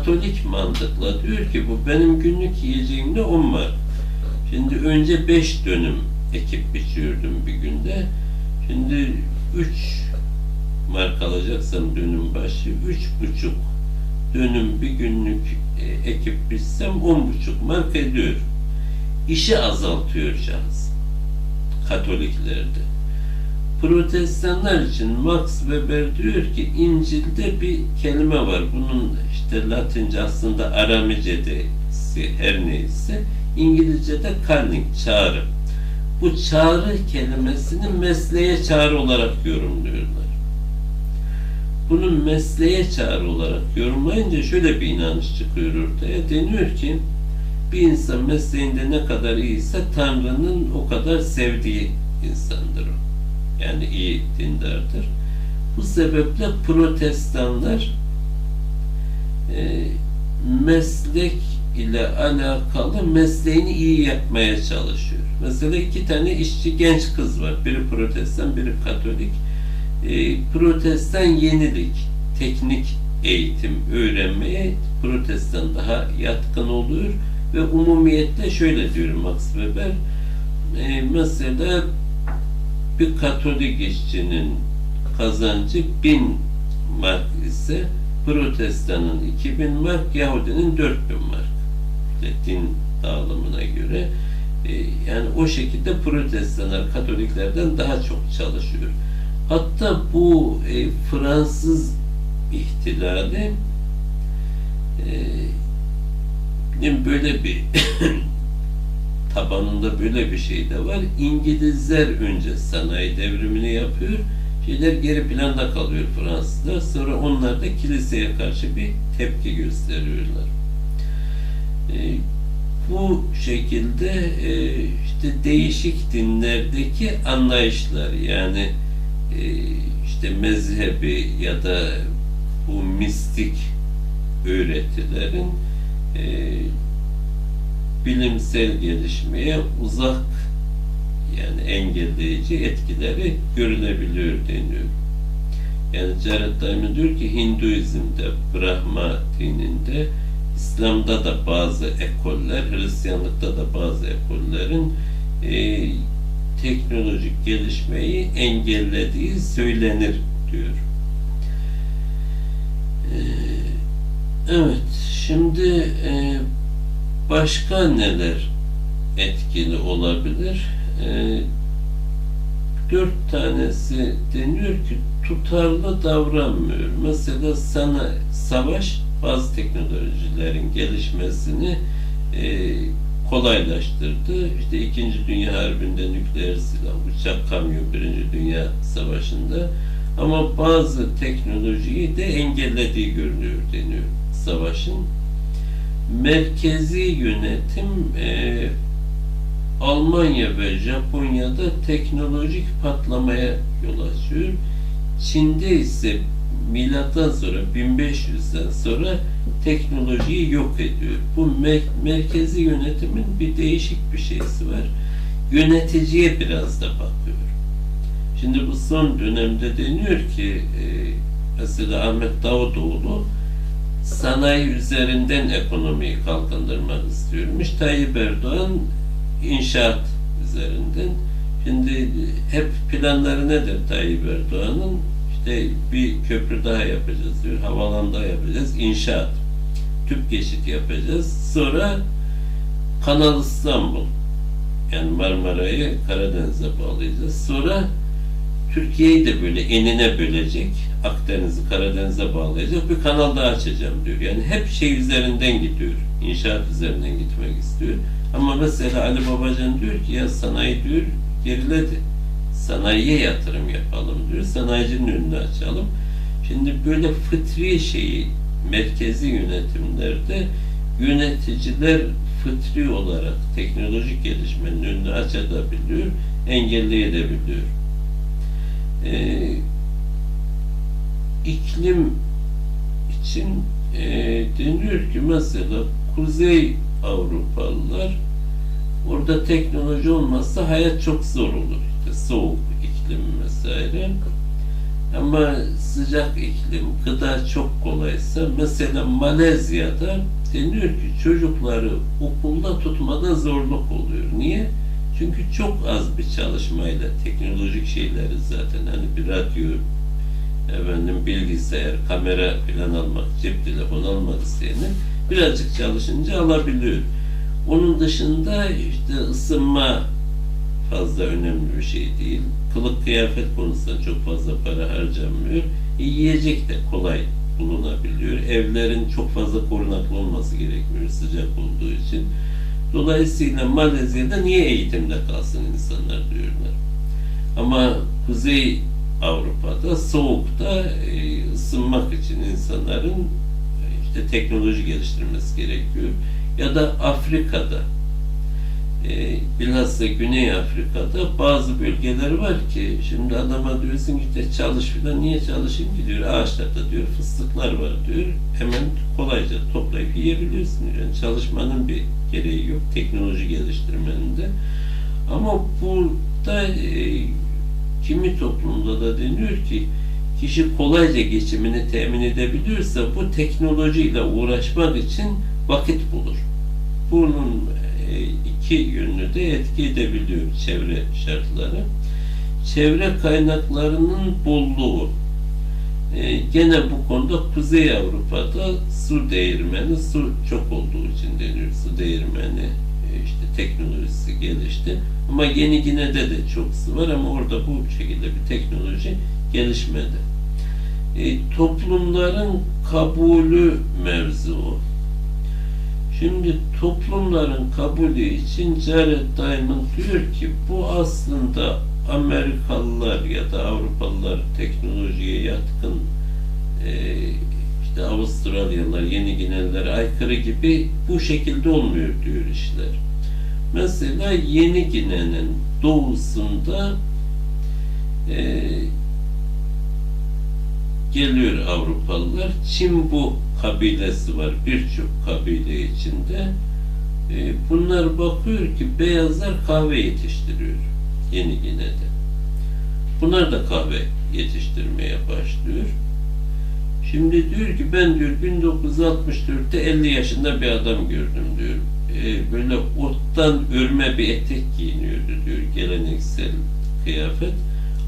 Katolik mantıkla diyor ki bu benim günlük yiyeceğimde 10 mark. Şimdi önce 5 dönüm ekip biçiyordum bir günde. Şimdi 3 mark alacaksam dönüm başı 3,5 dönüm bir günlük e, ekip biçsem 10,5 mark ediyor. İşi azaltıyor şahıs. Katoliklerde. Protestanlar için Max Weber diyor ki İncil'de bir kelime var. Bunun işte Latince aslında Aramice'desi her neyse İngilizce'de calling, çağrı. Bu çağrı kelimesini mesleğe çağrı olarak yorumluyorlar. Bunun mesleğe çağrı olarak yorumlayınca şöyle bir inanış çıkıyor ortaya. Deniyor ki bir insan mesleğinde ne kadar iyiyse Tanrı'nın o kadar sevdiği insandır o. Yani iyi dindardır. Bu sebeple protestanlar e, meslek ile alakalı mesleğini iyi yapmaya çalışıyor. Mesela iki tane işçi genç kız var. Biri protestan, biri katolik. E, protestan yenilik, teknik eğitim öğrenmeye protestan daha yatkın oluyor ve umumiyetle şöyle diyor Max Weber e, mesela bir katolik işçinin kazancı bin mark ise protestanın 2000 mark Yahudinin 4000 mark din dağılımına göre e, yani o şekilde protestanlar katoliklerden daha çok çalışıyor. Hatta bu e, Fransız ihtilali e, böyle bir tabanında böyle bir şey de var. İngilizler önce sanayi devrimini yapıyor. Şeyler geri planda kalıyor Fransızlar. Sonra onlar da kiliseye karşı bir tepki gösteriyorlar. E, bu şekilde e, işte değişik dinlerdeki anlayışlar yani e, işte mezhebi ya da bu mistik öğretilerin e, bilimsel gelişmeye uzak yani engelleyici etkileri görülebiliyor deniyor. Yani Jared Diamond diyor ki Hinduizm'de, Brahma dininde, İslam'da da bazı ekoller, Hristiyanlıkta da bazı ekollerin e, teknolojik gelişmeyi engellediği söylenir diyor. E, evet, şimdi e, başka neler etkili olabilir? E, dört tanesi deniyor ki tutarlı davranmıyor. Mesela sana savaş bazı teknolojilerin gelişmesini e, kolaylaştırdı. İşte İkinci Dünya Harbi'nde nükleer silah, uçak, kamyon Birinci Dünya Savaşı'nda ama bazı teknolojiyi de engellediği görünüyor deniyor savaşın. Merkezi yönetim e, Almanya ve Japonya'da teknolojik patlamaya yol açıyor. Çin'de ise milattan sonra 1500'den sonra teknolojiyi yok ediyor. Bu mer- merkezi yönetimin bir değişik bir şeysi var. Yöneticiye biraz da bakıyor. Şimdi bu son dönemde deniyor ki e, mesela Ahmet Davutoğlu sanayi üzerinden ekonomiyi kalkındırmak istiyormuş. Tayyip Erdoğan inşaat üzerinden. Şimdi hep planları nedir Tayyip Erdoğan'ın? İşte bir köprü daha yapacağız diyor, havalan daha yapacağız, inşaat, tüp geçit yapacağız. Sonra Kanal İstanbul, yani Marmara'yı Karadeniz'e bağlayacağız. Sonra Türkiye'yi de böyle enine bölecek, Akdeniz'i Karadeniz'e bağlayacak bir kanal daha açacağım diyor. Yani hep şey üzerinden gidiyor, inşaat üzerinden gitmek istiyor. Ama mesela Ali Babacan diyor ki ya sanayi diyor geriledi. Sanayiye yatırım yapalım diyor. Sanayicinin önünü açalım. Şimdi böyle fıtri şeyi merkezi yönetimlerde yöneticiler fıtri olarak teknolojik gelişmenin önünü açabiliyor, engelleyebiliyor. Ee, iklim için e, deniyor ki mesela Kuzey Avrupalılar orada teknoloji olmazsa hayat çok zor olur. İşte soğuk iklim vesaire. Ama sıcak iklim, gıda çok kolaysa mesela Malezya'da deniyor ki çocukları okulda tutmada zorluk oluyor. Niye? Çünkü çok az bir çalışmayla teknolojik şeyleri zaten hani bir radyo, efendim bilgisayar, kamera falan almak, cep telefonu almak isteyenin birazcık çalışınca alabiliyor. Onun dışında işte ısınma fazla önemli bir şey değil. Kılık kıyafet konusunda çok fazla para harcanmıyor. E, yiyecek de kolay bulunabiliyor. Evlerin çok fazla korunaklı olması gerekmiyor sıcak olduğu için. Dolayısıyla Malezya'da niye eğitimde kalsın insanlar diyorlar. Ama Kuzey Avrupa'da soğukta e, ısınmak için insanların e, işte teknoloji geliştirmesi gerekiyor. Ya da Afrika'da e, bilhassa Güney Afrika'da bazı bölgeler var ki şimdi adama diyorsun ki işte çalış filan niye çalışayım ki? diyor. Ağaçlarda diyor fıstıklar var diyor. Hemen kolayca toplayıp yiyebiliyorsun yani çalışmanın bir gereği yok teknoloji geliştirmenin de. Ama burada e, kimi toplumda da deniyor ki kişi kolayca geçimini temin edebiliyorsa bu teknolojiyle uğraşmak için vakit bulur. Bunun e, iki yönlü de etki edebiliyor çevre şartları. Çevre kaynaklarının bolluğu. E, gene bu konuda Kuzey Avrupa'da su değirmeni, su çok olduğu için deniyor. Su değirmeni işte teknolojisi gelişti. Ama Yeni Gine'de de çok su var ama orada bu şekilde bir teknoloji gelişmedi. E, toplumların kabulü mevzu. Şimdi toplumların kabulü için Jared Diamond diyor ki bu aslında Amerikalılar ya da Avrupalılar teknolojiye yatkın işte Avustralyalılar, Yeni Gineliler aykırı gibi bu şekilde olmuyor diyor işler. Mesela Yeni Gine'nin doğusunda e, geliyor Avrupalılar. Çimbu kabilesi var birçok kabile içinde. E, bunlar bakıyor ki beyazlar kahve yetiştiriyor Yeni Gine'de. Bunlar da kahve yetiştirmeye başlıyor. Şimdi diyor ki ben diyor 1964'te 50 yaşında bir adam gördüm diyor. E, böyle ottan örme bir etek giyiniyordu diyor geleneksel kıyafet.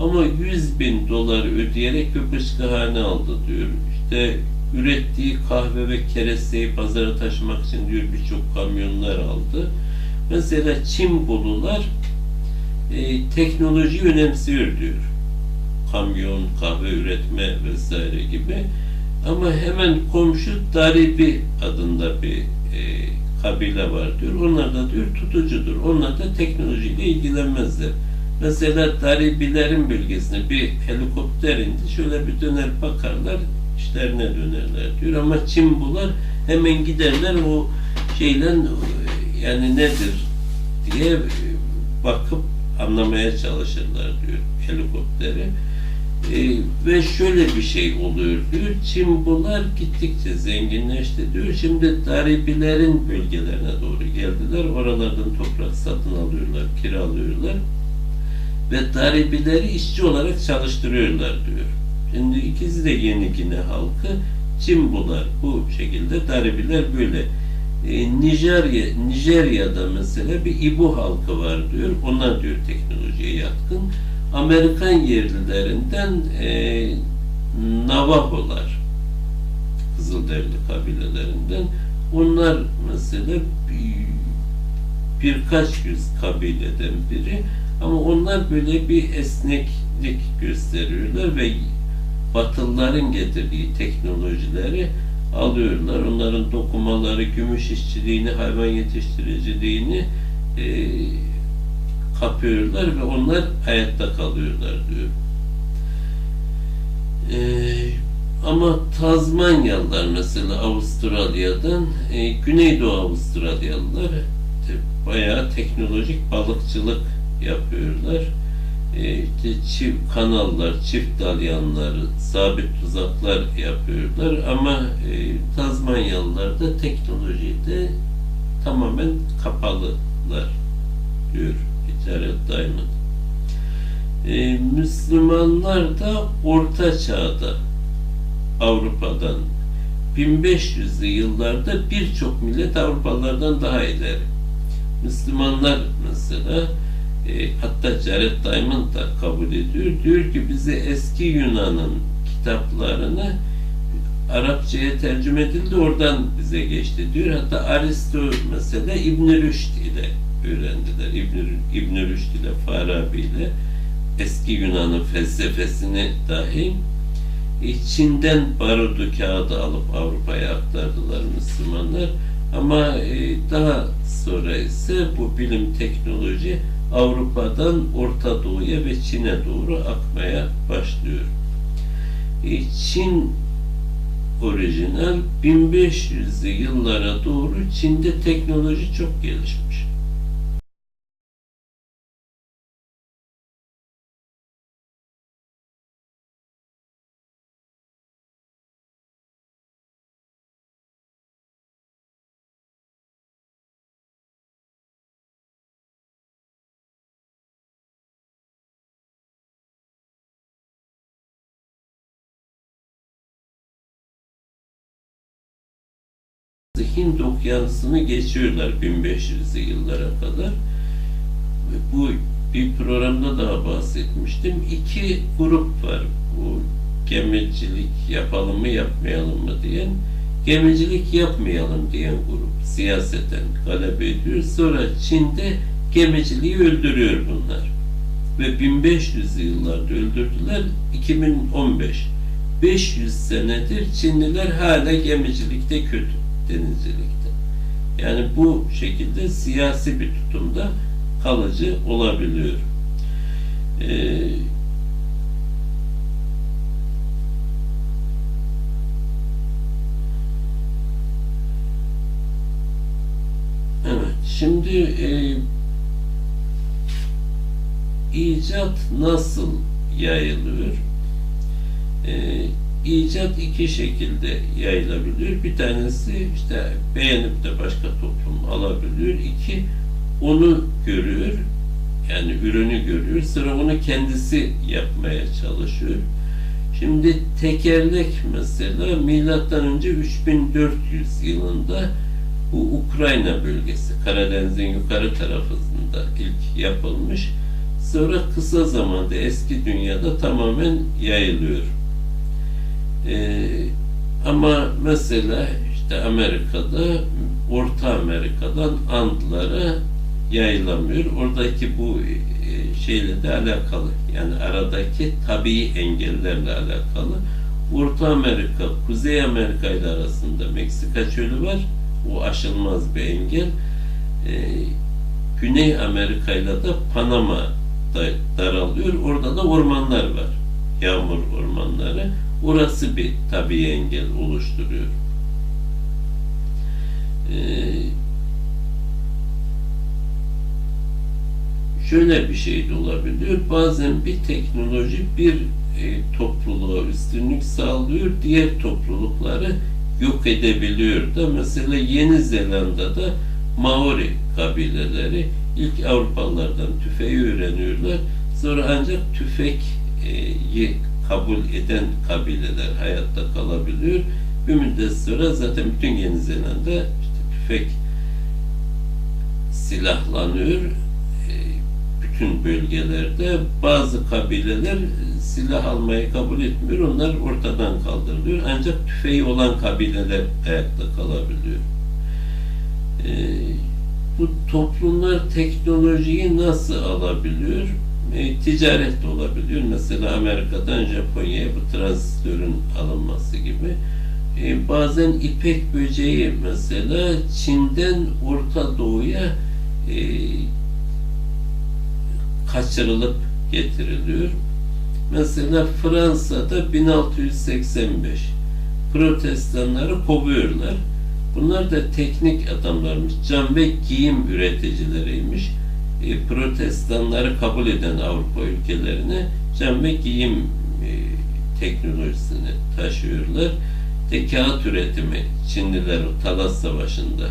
Ama 100 bin dolar ödeyerek köpüşkahane aldı diyor. İşte ürettiği kahve ve keresteyi pazara taşımak için diyor birçok kamyonlar aldı. Mesela Çinbulular e, teknoloji önemsiyor diyor. Kamyon, kahve üretme vesaire gibi. Ama hemen komşu Daribi adında bir e, kabile var diyor. Onlar da diyor tutucudur. Onlar da teknolojiyle ilgilenmezler. Mesela Daribilerin bölgesine bir helikopter indi. Şöyle bir döner bakarlar işlerine dönerler diyor. Ama Çimbular hemen giderler o şeyle yani nedir diye bakıp anlamaya çalışırlar diyor helikopteri. Ee, ve şöyle bir şey oluyor diyor. Çimbular gittikçe zenginleşti diyor. Şimdi Daribilerin bölgelerine doğru geldiler. Oralardan toprak satın alıyorlar, kiralıyorlar. Ve Daribileri işçi olarak çalıştırıyorlar diyor. Şimdi ikisi de Yeni Gine halkı. Çimbular bu şekilde, Daribiler böyle. E, Nijerya, Nijerya'da mesela bir İbo halkı var diyor. Onlar diyor teknolojiye yatkın. Amerikan yerlilerinden e, Navajolar Kızılderili kabilelerinden onlar mesela bir, birkaç yüz kabileden biri ama onlar böyle bir esneklik gösteriyorlar ve Batılıların getirdiği teknolojileri alıyorlar. Onların dokumaları, gümüş işçiliğini, hayvan yetiştiriciliğini e, kapıyorlar ve onlar hayatta kalıyorlar diyor. E, ama Tazmanyalılar mesela Avustralya'dan e, Güneydoğu Avustralyalılar e, bayağı teknolojik balıkçılık yapıyorlar. E, işte çift kanallar, çift dalyanlar, sabit tuzaklar yapıyorlar ama e, Tazmanyalılar da teknolojide tamamen kapalılar diyor Ticaret Diamond. e, Müslümanlar da Orta Çağ'da Avrupa'dan 1500'lü yıllarda birçok millet Avrupalılardan daha ileri. Müslümanlar mesela e, hatta Jared Diamond da kabul ediyor. Diyor ki bize eski Yunan'ın kitaplarını Arapçaya tercüme edildi oradan bize geçti diyor. Hatta Aristo mesela İbn Rüşd ile öğrendiler. İbn, İbn Rüşd ile Farabi ile eski Yunan'ın felsefesini dahi Çin'den barudu kağıdı alıp Avrupa'ya aktardılar Müslümanlar. Ama e, daha sonra ise bu bilim teknoloji Avrupa'dan Orta Doğu'ya ve Çin'e doğru akmaya başlıyor. E, Çin orijinal 1500'lü yıllara doğru Çin'de teknoloji çok gelişmiş. Hint okyanusunu geçiyorlar 1500'lü yıllara kadar. Bu bir programda daha bahsetmiştim. İki grup var. Bu gemicilik yapalım mı yapmayalım mı diyen. Gemicilik yapmayalım diyen grup siyaseten galebe ediyor. Sonra Çin'de gemiciliği öldürüyor bunlar. Ve 1500 yıllarda öldürdüler. 2015 500 senedir Çinliler hala gemicilikte kötü denizcilikte. Yani bu şekilde siyasi bir tutumda kalıcı olabiliyor. Ee, şimdi e, icat nasıl yayılıyor? E, icat iki şekilde yayılabiliyor. Bir tanesi işte beğenip de başka toplum alabiliyor. İki, onu görüyor. Yani ürünü görüyor. Sıra onu kendisi yapmaya çalışıyor. Şimdi tekerlek mesela milattan önce 3400 yılında bu Ukrayna bölgesi Karadeniz'in yukarı tarafında ilk yapılmış. Sonra kısa zamanda eski dünyada tamamen yayılıyor. Ee, ama mesela işte Amerika'da Orta Amerika'dan Andlara yayılamıyor. Oradaki bu e, şeyle de alakalı. Yani aradaki tabii engellerle alakalı. Orta Amerika, Kuzey Amerika ile arasında Meksika çölü var. O aşılmaz bir engel. Ee, Güney Amerika ile de Panama da daralıyor. Orada da ormanlar var. Yağmur ormanları. Orası bir tabii engel oluşturuyor. Ee, şöyle bir şey de olabiliyor. Bazen bir teknoloji bir e, topluluğa üstünlük sağlıyor, diğer toplulukları yok edebiliyor da mesela Yeni Zelanda'da Maori kabileleri ilk Avrupalılardan tüfeği öğreniyorlar. Sonra ancak tüfeği kabul eden kabileler hayatta kalabiliyor. Bir müddet sonra zaten bütün Yeni Zelanda işte tüfek silahlanıyor. E, bütün bölgelerde bazı kabileler silah almayı kabul etmiyor. Onlar ortadan kaldırılıyor. Ancak tüfeği olan kabileler ayakta kalabiliyor. E, bu toplumlar teknolojiyi nasıl alabiliyor? E, ticaret de olabiliyor. Mesela Amerika'dan Japonya'ya bu transistörün alınması gibi. E, bazen ipek böceği mesela Çin'den Orta Doğu'ya e, kaçırılıp getiriliyor. Mesela Fransa'da 1685 protestanları kovuyorlar. Bunlar da teknik adamlarmış. Cam ve giyim üreticileriymiş e, protestanları kabul eden Avrupa ülkelerine cam giyim e, teknolojisini taşıyorlar. De kağıt üretimi Çinliler o Talas Savaşı'nda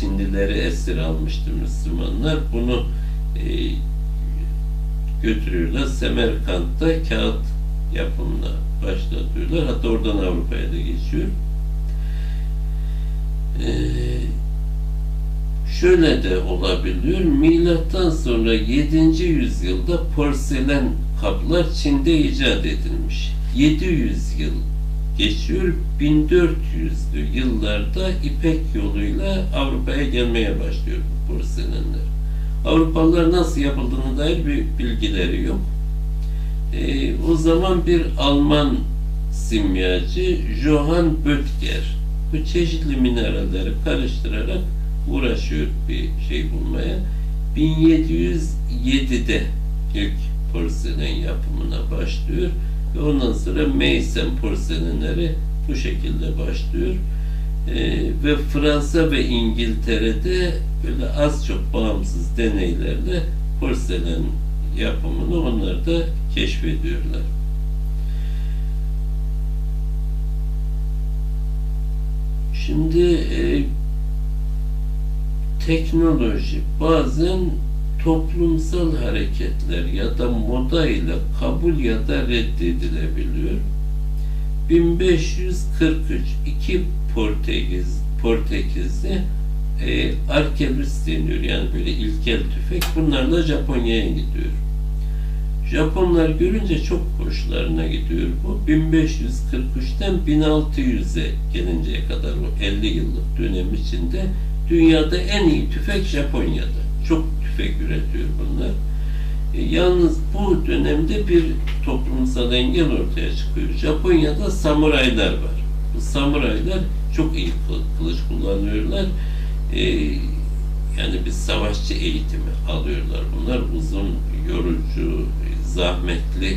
Çinlileri esir almıştı Müslümanlar. Bunu e, götürüyorlar. Semerkant'ta kağıt yapımına başlatıyorlar. Hatta oradan Avrupa'ya da geçiyor. Ee, şöyle de olabiliyor. Milattan sonra 7. yüzyılda porselen kaplar Çin'de icat edilmiş. 700 yıl geçiyor. 1400'lü yıllarda İpek yoluyla Avrupa'ya gelmeye başlıyor bu porselenler. Avrupalılar nasıl yapıldığını dair bir bilgileri yok. Ee, o zaman bir Alman simyacı Johann Böttger bu çeşitli mineralleri karıştırarak uğraşıyor bir şey bulmaya. 1707'de ilk porselen yapımına başlıyor ve ondan sonra Meissen porselenleri bu şekilde başlıyor. Ee, ve Fransa ve İngiltere'de böyle az çok bağımsız deneylerle porselen yapımını onlar da keşfediyorlar. Şimdi e, teknoloji bazen toplumsal hareketler ya da moda ile kabul ya da reddedilebiliyor. 1543 iki Portekiz Portekizli e, arkebuss deniyor yani böyle ilkel tüfek bunlarla Japonya'ya gidiyor. Japonlar görünce çok hoşlarına gidiyor bu. 1543'ten 1600'e gelinceye kadar o 50 yıllık dönem içinde dünyada en iyi tüfek Japonya'da. Çok tüfek üretiyor bunlar. E, yalnız bu dönemde bir toplumsal engel ortaya çıkıyor. Japonya'da samuraylar var. Bu samuraylar çok iyi kıl- kılıç kullanıyorlar. E, yani bir savaşçı eğitimi alıyorlar. Bunlar uzun, yorucu, zahmetli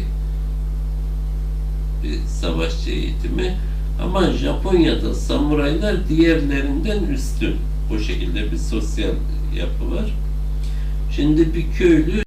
bir savaşçı eğitimi. Ama Japonya'da samuraylar diğerlerinden üstün. Bu şekilde bir sosyal yapı var. Şimdi bir köylü